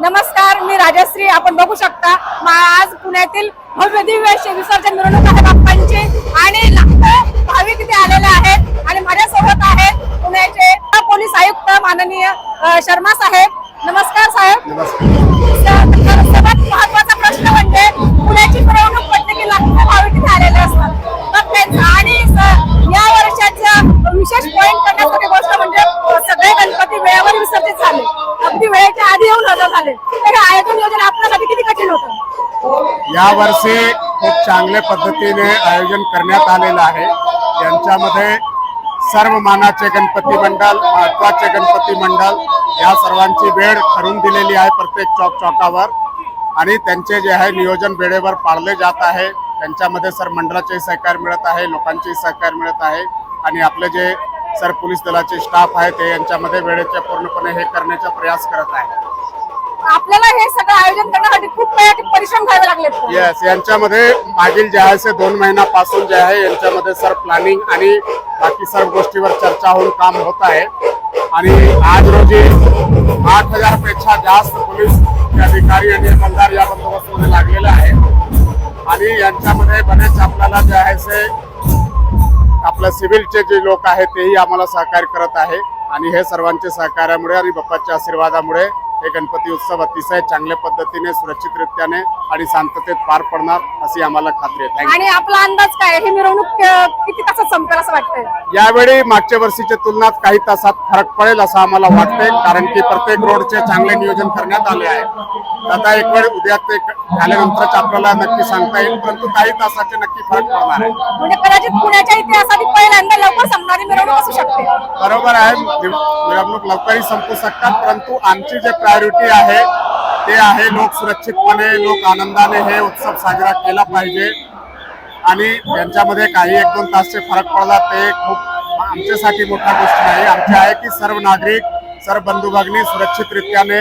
नमस्कार मी राजश्री. आपण बघू शकता आज पुण्यातील भव्य दिव्य विसर्जन मिरवणूक आहे बाप्पांची. आणि लाखो भाविक इथे आलेले आहेत. आणि माझ्यासोबत आहेत पुण्याचे पोलीस आयुक्त माननीय शर्मा साहेब. नमस्कार साहेब. सर्वात महत्त्वाचा प्रश्न म्हणजे पुण्याची मिरवणूक म्हटली की लाखो भाविक इथे आलेले असतात तर त्यांचं आणि स- या वर्षाचं विशेष पॉइंट करण्यासाठी गोष्ट म्हणजे अ, सगळे गणपती वेळेवर विसर्जित झाले अगदी वेळेच्या आधी येऊन हजर झाले तर हे आयोजन नियोजन आपल्यासाठी किती कठीण यावर्षी खूप चांगल्या पद्धतीने आयोजन करण्यात आलेलं आहे. यांच्यामध्ये सर्व मानाचे गणपती मंडळ महत्त्वाचे गणपती मंडळ या सर्वांची वेळ ठरून दिलेली आहे प्रत्येक चौक चौकावर. आणि त्यांचे जे आहे नियोजन वेळेवर पाळले जात आहे. त्यांच्यामध्ये सर मंडळाचे सहकार्य मिळत आहे लोकांचे सहकार्य मिळत आहे. आणि आपले जे सर पोलीस दलाचे स्टाफ आहे ते यांच्यामध्ये वेळेचे पूर्णपणे हे करण्याचा प्रयास करत आहे आपल्याला हे सगळं आयोजन करण्यासाठी खूप काही परिश्रम घ्यावे लागले. येस यांच्यामध्ये मागील जे आहे ते दोन महिन्यापासून जे आहे यांच्यामध्ये सर प्लॅनिंग आणि बाकी सर्व गोष्टीवर चर्चा होऊन काम होत आहे. आणि आज रोजी आठ हजारपेक्षा जास्त पोलीस अधिकारी आणि हवालदार या बंदोबस्तमध्ये लागलेले आहे आणि यांच्यामध्ये बरेच आपल्याला जे आहे ते आपल्या सिव्हिलचे जे लोक आहेत तेही आम्हाला सहकार्य करत आहे. आणि हे सर्वांच्या सहकार्यामुळे आणि बाप्पाच्या आशीर्वादामुळे हे गणपती उत्सव अतिशय चांगल्या पद्धतीने सुरक्षितरित्याने आणि शांततेत पार पडणार अशी आम्हाला खात्री आहे. आणि आपला अंदाज काय ही मिरवणूक किती तासात संपेल असं वाटतंय? यावेळी मागच्या वर्षीच्या तुलनात काही तासात फरक पडेल असं आम्हाला वाटते कारण की प्रत्येक रोडचे चांगले नियोजन करण्यात आले आहे. आता एक वेळ उद्या ते झाल्यानंतरच आपल्याला नक्की सांगता येईल परंतु काही तासाचे नक्की फरक पडणार आहे. म्हणजे कदाचित पुण्याच्या इतिहासात पहिल्यांदा लवकर संपणारी मिरवणूक असू शकते. बरोबर आहे. मिर- मिरवणूक लवकरही संपू शकतात परंतु आमची जे प्रायोरिटी आहे ते आहे लोक सुरक्षितपणे लोक आनंदाने हे उत्सव साजरा केला पाहिजे. आणि यांच्यामध्ये काही एक दोन तासचे फरक पडला ते खूप आमच्यासाठी मोठा गोष्ट नाही. आमची आहे की सर्व नागरिक सर्व बंधू भगिनी सुरक्षितरित्याने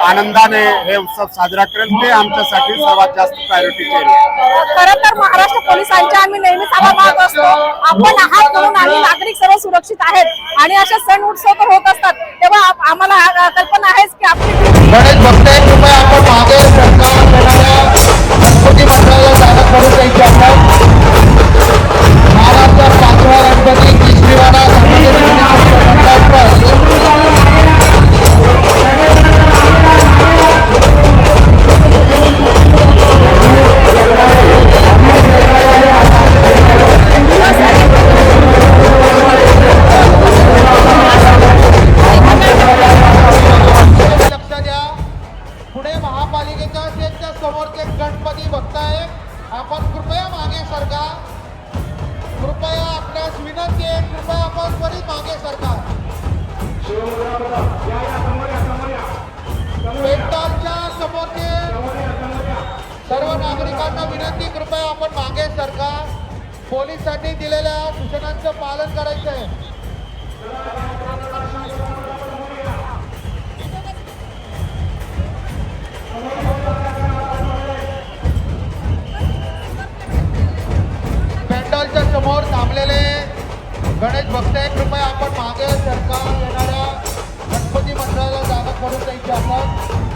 आनंदाने हे उत्सव साजरा करेल. ते आमच्यासाठी सर्वात जास्त प्रायोरिटीचे आहे खरं तर महाराष्ट्र पोलिसांच्या आम्ही नेहमीच आभार मानत असतो. आपण आहात म्हणून आम्ही नागरिक सर्व सुरक्षित आहेत. आणि असे सण उत्सव तर होत असतात. तेव्हा आप- आम्हाला कल्पना आहेच की आपली गणेश भक्त कृपया आपण मागे सरकार देणाऱ्या गणपती मंडळाला जागा करून द्यायची आपण महाराष्ट्र पाचवा गणपती बघताय. आपण कृपया मागे सरका. कृपया आपल्यास विनंती आहे कृपया आपण त्वरित मागे सरका. पेंटॉलच्या समोरचे सर्व नागरिकांना विनंती कृपया आपण मागे सरका. पोलिसांनी दिलेल्या सूचनांचं पालन करायचं आहे गणेश भक्त आहे कृपया आपण मागे सरकार येणाऱ्या गणपती मंडळाला जागा करून द्यायची आपण